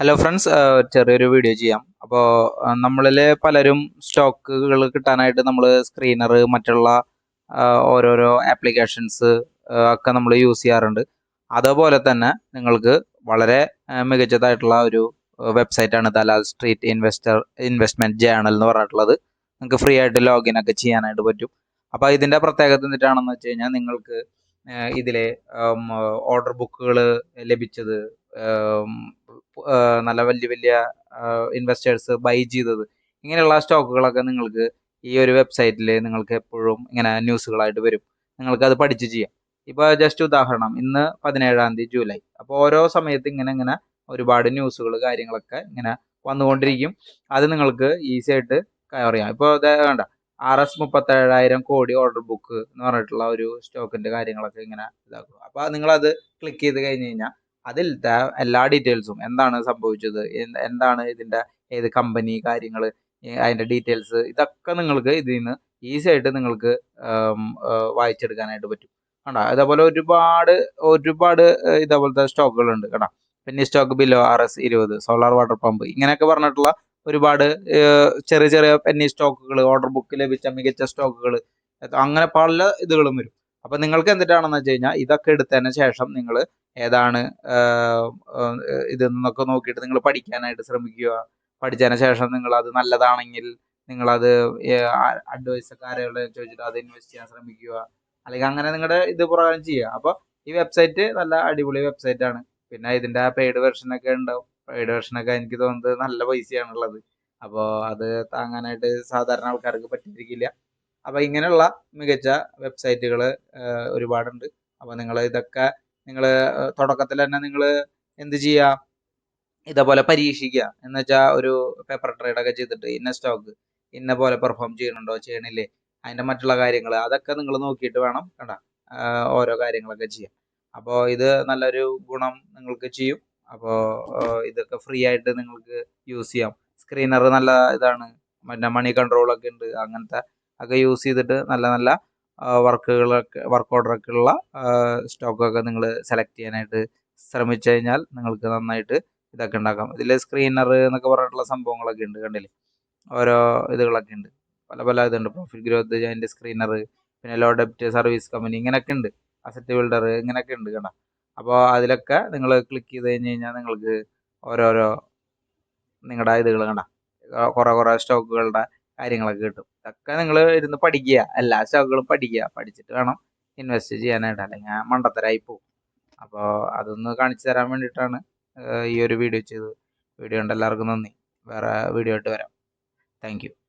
Hello friends ചെറിയൊരു video ചെയ്യാം. അപ്പോൾ നമ്മളിൽ പലരും സ്റ്റോക്കുകൾ കിട്ടാനായിട്ട് നമ്മൾ സ്ക്രീനർ മറ്റുള്ള ഓരോരോ ആപ്ലിക്കേഷൻസ് ഒക്കെ നമ്മൾ യൂസ് ചെയ്യാറുണ്ട്. അതുപോലെ തന്നെ നിങ്ങൾക്ക് വളരെ മികച്ചതായിട്ടുള്ള ഒരു വെബ്സൈറ്റാണ് Dalal street investor investment journal എന്ന് പറഞ്ഞിട്ടുള്ളത്. നിങ്ങൾക്ക് ഫ്രീ ആയിട്ട് ലോഗിൻ ഒക്കെ ചെയ്യാനായിട്ട് പറ്റും. അപ്പോൾ ഇതിന്റെ പ്രത്യേകത എന്നിട്ടാണെന്ന് വെച്ച് കഴിഞ്ഞാൽ നിങ്ങൾക്ക് ഇതിലെ ഓർഡർ ബുക്കുകൾ ലഭിച്ചത് നല്ല വലിയ വലിയ ഇൻവെസ്റ്റേഴ്സ് ബൈ ചെയ്തത്. ഇങ്ങനെയുള്ള സ്റ്റോക്കുകളൊക്കെ നിങ്ങൾക്ക് ഈ ഒരു വെബ്സൈറ്റിൽ നിങ്ങൾക്ക് എപ്പോഴും ഇങ്ങനെ ന്യൂസുകളായിട്ട് വരും. നിങ്ങൾക്ക് അത് പഠിച്ച് ചെയ്യാം. ഇപ്പോൾ ജസ്റ്റ് ഉദാഹരണം ഇന്ന് പതിനേഴാം തീയതി ജൂലൈ. അപ്പോൾ ഓരോ സമയത്ത് ഇങ്ങനെ ഇങ്ങനെ ഒരുപാട് ന്യൂസുകൾ കാര്യങ്ങളൊക്കെ ഇങ്ങനെ വന്നുകൊണ്ടിരിക്കും. അത് നിങ്ങൾക്ക് ഈസി ആയിട്ട് ചെയ്യാം. ഇപ്പോൾ വേണ്ട ആർ എസ് മുപ്പത്തേഴായിരം കോടി ഓർഡർ ബുക്ക് എന്ന് പറഞ്ഞിട്ടുള്ള ഒരു സ്റ്റോക്കിന്റെ കാര്യങ്ങളൊക്കെ ഇങ്ങനെ ഇതാക്കും അപ്പോൾ നിങ്ങളത് ക്ലിക്ക് ചെയ്ത് കഴിഞ്ഞ് കഴിഞ്ഞാൽ അതിലത്തെ എല്ലാ ഡീറ്റെയിൽസും എന്താണ് സംഭവിച്ചത് എന്താണ് ഇതിന്റെ ഏത് കമ്പനി കാര്യങ്ങൾ അതിന്റെ ഡീറ്റെയിൽസ് ഇതൊക്കെ നിങ്ങൾക്ക് ഇതിൽ നിന്ന് ഈസി ആയിട്ട് നിങ്ങൾക്ക് വായിച്ചെടുക്കാനായിട്ട് പറ്റും. കണ്ടോ? അതേപോലെ ഒരുപാട് ഒരുപാട് ഇതേപോലത്തെ സ്റ്റോക്കുകളുണ്ട് കേട്ടോ പിന്നെ സ്റ്റോക്ക് ബിലോ ആർ എസ് ഇരുപത് സോളാർ വാട്ടർ പമ്പ് ഇങ്ങനെയൊക്കെ പറഞ്ഞിട്ടുള്ള ഒരുപാട് ചെറിയ ചെറിയ പെന്നി സ്റ്റോക്കുകൾ ഓർഡർ ബുക്ക് ലഭിച്ച മികച്ച സ്റ്റോക്കുകൾ അങ്ങനെ പല ഇതുകളും വരും. അപ്പൊ നിങ്ങൾക്ക് എന്തിട്ടാണെന്ന് വെച്ച് കഴിഞ്ഞാൽ ഇതൊക്കെ എടുത്തതിന് ശേഷം നിങ്ങൾ ഏതാണ് ഇതിൽ നിന്നൊക്കെ നോക്കിയിട്ട് നിങ്ങൾ പഠിക്കാനായിട്ട് ശ്രമിക്കുക. പഠിച്ചതിന് ശേഷം നിങ്ങൾ അത് നല്ലതാണെങ്കിൽ നിങ്ങളത് അഡ്വൈസക്കാരെ ചോദിച്ചിട്ട് അത് ഇൻവെസ്റ്റ് ചെയ്യാൻ ശ്രമിക്കുക. അല്ലെങ്കിൽ അങ്ങനെ നിങ്ങളുടെ ഇത് പ്രകാരം ചെയ്യുക. അപ്പോൾ ഈ വെബ്സൈറ്റ് നല്ല അടിപൊളി വെബ്സൈറ്റ് ആണ്. പിന്നെ ഇതിന്റെ പെയ്ഡ് വെർഷൻ ഒക്കെ ഉണ്ടാവും. പെയ്ഡ് വെർഷൻ ഒക്കെ എനിക്ക് തോന്നുന്നത് നല്ല പൈസയാണുള്ളത്. അപ്പോൾ അത് താങ്ങാനായിട്ട് സാധാരണ ആൾക്കാർക്ക് പറ്റിയിരിക്കില്ല. അപ്പോൾ ഇങ്ങനെയുള്ള മികച്ച വെബ്സൈറ്റുകൾ ഒരുപാടുണ്ട്. അപ്പോൾ നിങ്ങൾ ഇതൊക്കെ നിങ്ങൾ തുടക്കത്തിൽ തന്നെ നിങ്ങൾ എന്ത് ചെയ്യുക ഇതേപോലെ പരീക്ഷിക്കുക. എന്ന് വെച്ചാൽ ഒരു പേപ്പർ ട്രേഡ് ഒക്കെ ചെയ്തിട്ട് ഇന്ന സ്റ്റോക്ക് ഇന്ന പോലെ പെർഫോം ചെയ്യുന്നുണ്ടോ ചെയ്യണില്ലേ? അതിന്റെ മറ്റുള്ള കാര്യങ്ങൾ അതൊക്കെ നിങ്ങൾ നോക്കിയിട്ട് വേണം കണ്ട ഓരോ കാര്യങ്ങളൊക്കെ ചെയ്യാം അപ്പോൾ ഇത് നല്ലൊരു ഗുണം നിങ്ങൾക്ക് ചെയ്യും. അപ്പോൾ ഇതൊക്കെ ഫ്രീ ആയിട്ട് നിങ്ങൾക്ക് യൂസ് ചെയ്യാം. സ്ക്രീനർ നല്ല ഇതാണ്. മറ്റേ മണി കൺട്രോൾ ഒക്കെ ഉണ്ട്. അങ്ങനത്തെ ഒക്കെ യൂസ് ചെയ്തിട്ട് നല്ല നല്ല വർക്കുകളൊക്കെ വർക്ക് ഓർഡറൊക്കെ ഉള്ള സ്റ്റോക്കൊക്കെ നിങ്ങൾ സെലക്ട് ചെയ്യാനായിട്ട് ശ്രമിച്ചു കഴിഞ്ഞാൽ നിങ്ങൾക്ക് നന്നായിട്ട് ഇതൊക്കെ ഉണ്ടാക്കാം. ഇതിൽ സ്ക്രീനർ എന്നൊക്കെ പറഞ്ഞിട്ടുള്ള സംഭവങ്ങളൊക്കെ ഉണ്ട് കണ്ടില്ലേ? ഓരോ ഇതുകളൊക്കെ ഉണ്ട്. പല പല ഇതുണ്ട്. പ്രോഫിറ്റ് ഗ്രോത്ത് അതിന്റെ സ്ക്രീനർ പിന്നെ ലോ ഡെപ്റ്റ് സർവീസ് കമ്പനി ഇങ്ങനെയൊക്കെ ഉണ്ട്. അസറ്റ് ബിൽഡർ ഇങ്ങനെയൊക്കെ ഉണ്ട് കേട്ടോ അപ്പോൾ അതിലൊക്കെ നിങ്ങൾ ക്ലിക്ക് ചെയ്ത് കഴിഞ്ഞ് കഴിഞ്ഞാൽ നിങ്ങൾക്ക് ഓരോരോ നിങ്ങളുടെ ഇതുകൾ കണ്ട? കുറേ കുറേ സ്റ്റോക്കുകളുടെ കാര്യങ്ങളൊക്കെ കിട്ടും. ഇതൊക്കെ നിങ്ങൾ ഇരുന്ന് പഠിക്കുക. എല്ലാ സ്റ്റോക്കുകളും പഠിക്കുക. പഠിച്ചിട്ട് വേണം ഇൻവെസ്റ്റ് ചെയ്യാനായിട്ട്. അല്ലെങ്കിൽ മണ്ടത്തരായി പോകും. അപ്പോൾ അതൊന്ന് കാണിച്ചു തരാൻ വേണ്ടിയിട്ടാണ് ഈ ഒരു വീഡിയോ ചെയ്തത്. വീഡിയോ ഉണ്ട് എല്ലാവർക്കും നന്ദി. വേറെ വീഡിയോ ആയിട്ട് വരാം. താങ്ക്